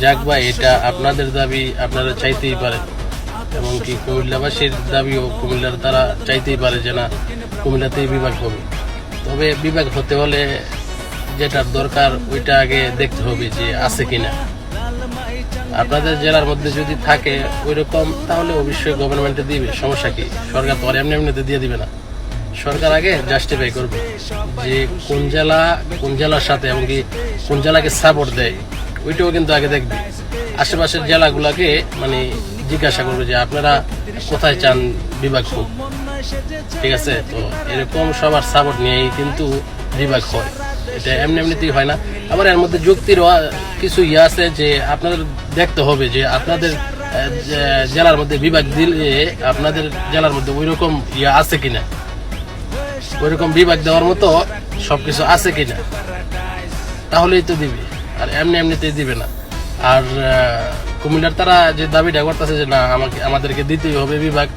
যাক ভাই, এটা আপনাদের দাবি, আপনারা চাইতেই পারেন। এমনকি কুমিল্লাবাসীর দাবিও, কুমিল্লার তারা চাইতেই পারে যে না, কুমিল্লাতেই বিভাগ হবে। তবে বিভাগ হতে হলে যেটার দরকার, ওইটা আগে দেখতে হবে যে আছে কিনা। আপনাদের জেলার মধ্যে যদি থাকে ওই রকম তাহলে অবশ্যই গভর্নমেন্টে দিবে। সমস্যা কি? সরকার তো আর এমনি এমনিতে দিয়ে দিবে না। সরকার আগে জাস্টিফাই করবে যে কোন জেলা, কোন জেলার সাথে, এমনকি কোন জেলাকে সাপোর্ট দেয়। ওইটাও কিন্তু আগে দেখবে। আশেপাশের জেলাগুলোকে মানে জিজ্ঞাসা করবে যে আপনারা কোথায় চান বিভাগ হোক। ঠিক আছে? তো এরকম সবার সাপোর্ট নিয়েই কিন্তু বিভাগ হয়। এটা এমনি এমনিতেই হয় না। আবার এর মধ্যে যুক্তির কিছু ইয়ে আছে যে আপনাদের দেখতে হবে যে আপনাদের জেলার মধ্যে বিভাগ দিলে আপনাদের জেলার মধ্যে ওই রকম ইয়ে আছে কিনা? ওইরকম বিভাগ দেওয়ার মতো সবকিছু আছে কিনা? তাহলেই তো দিবে। আর এমনি এমনিতেই দিবে না। আর কুমিল্লার তারা যে দাবিটা করতেছে যে না, আমাকে, আমাদেরকে দিতেই হবে বিভাগ,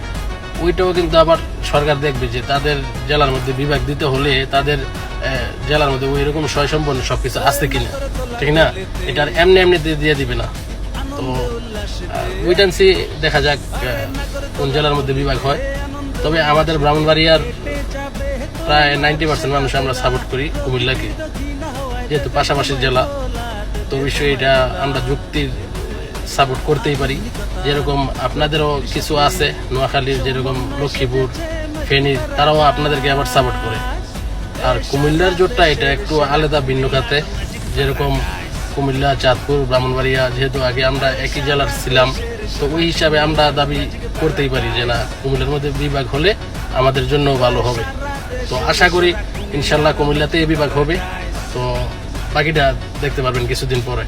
ওইটাও কিন্তু আবার সরকার দেখবে যে তাদের জেলার মধ্যে বিভাগ দিতে হলে তাদের জেলার মধ্যে ওই রকম সয় সম্পন্ন সব কিছু আছে কিনা, ঠিক না? এটা আর এমনি এমনিতে দিয়ে দিবে না। তো উইট সি দেখা যাক কোন জেলার মধ্যে বিভাগ হয়। তবে আমাদের ব্রাহ্মণবাড়িয়ার প্রায় নাইনটি পার্সেন্ট মানুষ আমরা সাপোর্ট করি কুমিল্লাকে। যেহেতু পাশাপাশি জেলা, তো অবশ্যই এটা আমরা যুক্তির সাপোর্ট করতেই পারি। যেরকম আপনাদেরও কিছু আছে, নোয়াখালীর যেরকম লক্ষ্মীপুর, ফেনীর, তারাও আপনাদেরকে আবার সাপোর্ট করে। আর কুমিল্লার জোটটা এটা একটু আলাদা, ভিন্ন খাতে। যেরকম কুমিল্লা, চাঁদপুর, ব্রাহ্মণবাড়িয়া, যেহেতু আগে আমরা একই জেলার ছিলাম, তো ওই হিসাবে আমরা দাবি করতেই পারি যে না, কুমিল্লার মধ্যে বিভাগ হলে আমাদের জন্য ভালো হবে। তো আশা করি ইনশাল্লাহ কুমিল্লাতে বিভাগ হবে। তো বাকিটা দেখতে পারবেন কিছুদিন পরে।